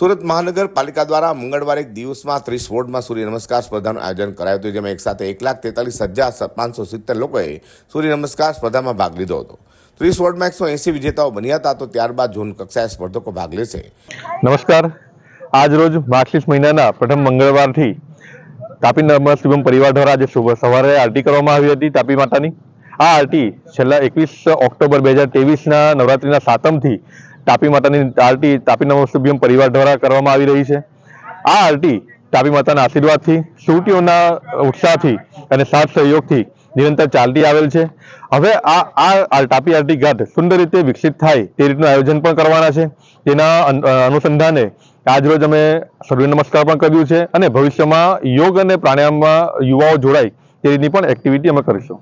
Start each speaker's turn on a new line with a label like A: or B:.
A: સુરત મહાનગરપાલિકા દ્વારા મંગળવારે એક દિવસમાં ત્રીસ વોર્ડમાં સૂર્ય નમસ્કાર સ્પર્ધાનું આયોજન કરાયું હતું, જેમાં એક સાથે એક લાખ તેતાલીસ હજાર પાંચસો સિત્તેર લોકોએ સૂર્ય નમસ્કાર સ્પર્ધામાં ભાગ લીધો હતો. ત્રીસ વોર્ડમાં એકસો એસી વિજેતાઓ બન્યા હતા, તો ત્યારબાદ જૂન કક્ષાએ સ્પર્ધકો ભાગ લેશે.
B: નમસ્કાર. આજ રોજ માર્ચલીસ મહિનાના પ્રથમ મંગળવારથી તાપી નર્મદા શિવમ પરિવાર દ્વારા આજે સવારે આરતી કરવામાં આવી હતી. તાપી માતાની. આ આરતી છેલ્લા એકવીસ ઓક્ટોબર બે હજાર ત્રેવીસના નવરાત્રિના સાતમથી તાપી માતાની આરતી તાપી નવસુભ્યમ પરિવાર દ્વારા કરવામાં આવી રહી છે. આ આરતી તાપી માતાના આશીર્વાદથી સુરતીઓના ઉત્સાહથી અને સાથ સહયોગથી નિરંતર ચાલતી આવેલ છે. હવે આ આ આ તાપી આરટી ઘાટ સુંદર રીતે વિકસિત થાય તે રીતનું આયોજન પણ કરવાના છે. તેના અનુસંધાને આજરોજ અમે સૂર્ય નમસ્કાર પણ કર્યું છે અને ભવિષ્યમાં યોગ અને પ્રાણાયામમાં યુવાઓ જોડાય તે રીતની પણ એક્ટિવિટી અમે કરીશું.